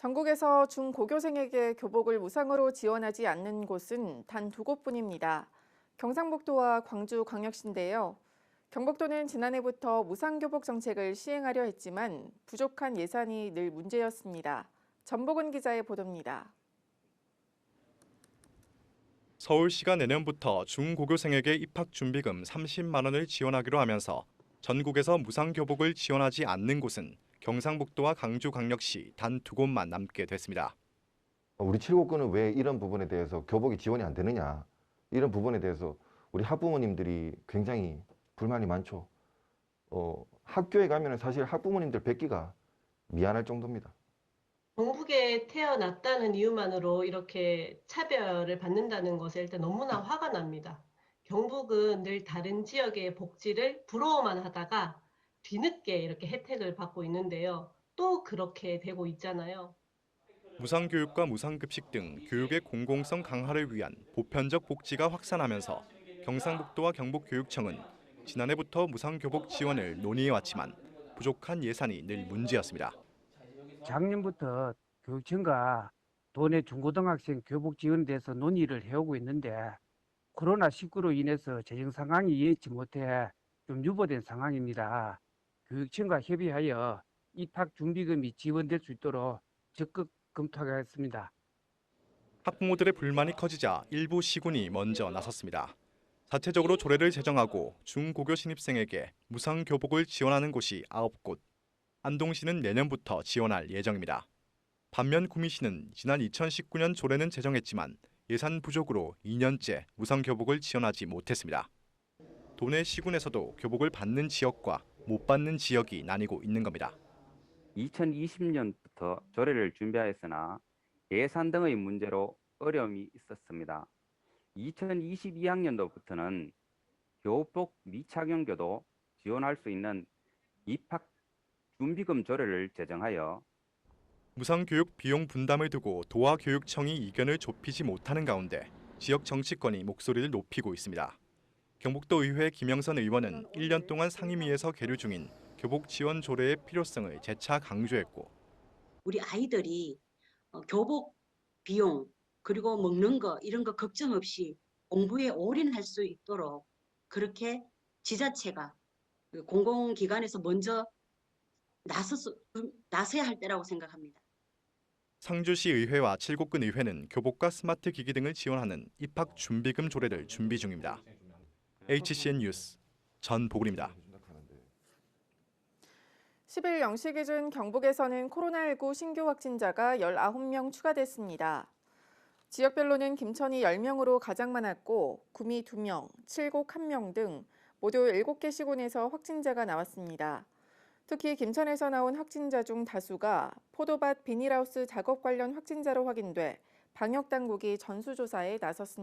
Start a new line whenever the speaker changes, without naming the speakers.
전국에서 중고교생에게 교복을 무상으로 지원하지 않는 곳은 단 두 곳뿐입니다. 경상북도와 광주광역시인데요. 경북도는 지난해부터 무상교복 정책을 시행하려 했지만 부족한 예산이 늘 문제였습니다. 전복은 기자의 보도입니다.
서울시가 내년부터 중고교생에게 입학 준비금 30만 원을 지원하기로 하면서 전국에서 무상교복을 지원하지 않는 곳은 경상북도와 강주광역시 단 두 곳만 남게 됐습니다.
우리 칠곡군은 왜 이런 부분에 대해서 교복이 지원이 안 되느냐 이런 부분에 대해서 우리 학부모님들이 굉장히 불만이 많죠. 어, 학교에 가면 사실 학부모님들 뵙기가 미안할 정도입니다.
경북에 태어났다는 이유만으로 이렇게 차별을 받는다는 것에 일단 너무나 화가 납니다. 경북은 늘 다른 지역의 복지를 부러워만 하다가 뒤늦게 이렇게 혜택을 받고 있는데요. 또 그렇게 되고 있잖아요.
무상교육과 무상급식 등 교육의 공공성 강화를 위한 보편적 복지가 확산하면서 경상북도와 경북교육청은 지난해부터 무상교복 지원을 논의해왔지만 부족한 예산이 늘 문제였습니다.
작년부터 교육청과 도내 중고등학생 교복 지원에 대해서 논의를 해오고 있는데 코로나19로 인해서 재정 상황이 예의치 못해 좀 유보된 상황입니다. 교육청과 협의하여 입학 준비금이 지원될 수 있도록 적극 검토하겠습니다.
학부모들의 불만이 커지자 일부 시군이 먼저 나섰습니다. 자체적으로 조례를 제정하고 중고교 신입생에게 무상 교복을 지원하는 곳이 9곳. 안동시는 내년부터 지원할 예정입니다. 반면 구미시는 지난 2019년 조례는 제정했지만 예산 부족으로 2년째 무상 교복을 지원하지 못했습니다. 도내 시군에서도 교복을 받는 지역과 못 받는 지역이 나뉘고 있는 겁니다.
2020년부터 조례를 준비하였으나 예산 등의 문제로 어려움이 있었습니다. 2022학년도부터는 교복 미착용교도 지원할 수 있는 입학 준비금 조례를 제정하여
무상교육 비용 분담을 두고 도화교육청이 이견을 좁히지 못하는 가운데 지역 정치권이 목소리를 높이고 있습니다. 경북도 의회 김영선 의원은 1년 동안 상임위에서 계류 중인 교복 지원 조례의 필요성을 재차 강조했고
우리 아이들이 어, 교복 비용 그리고 먹는 거 이런 거 걱정 없이 공부에 올인할 수 있도록 그렇게 지자체가 그 공공기관에서 먼저 나서서 나서야 할 때라고 생각합니다.
상주시 의회와 칠곡군 의회는 교복과 스마트 기기 등을 지원하는 입학 준비금 조례를 준비 중입니다. HCN 뉴스 전보글입니다.
10일 0시 기준 경북에서는 코로나19 신규 확진자가 19명 추가됐습니다. 지역별로는 김천이 10명으로 가장 많았고 구미 2명, 칠곡 1명 등 모두 7개 시군에서 확진자가 나왔습니다. 특히 김천에서 나온 확진자 중 다수가 포도밭 비닐하우스 작업 관련 확진자로 확인돼 방역당국이 전수조사에 나섰습니다.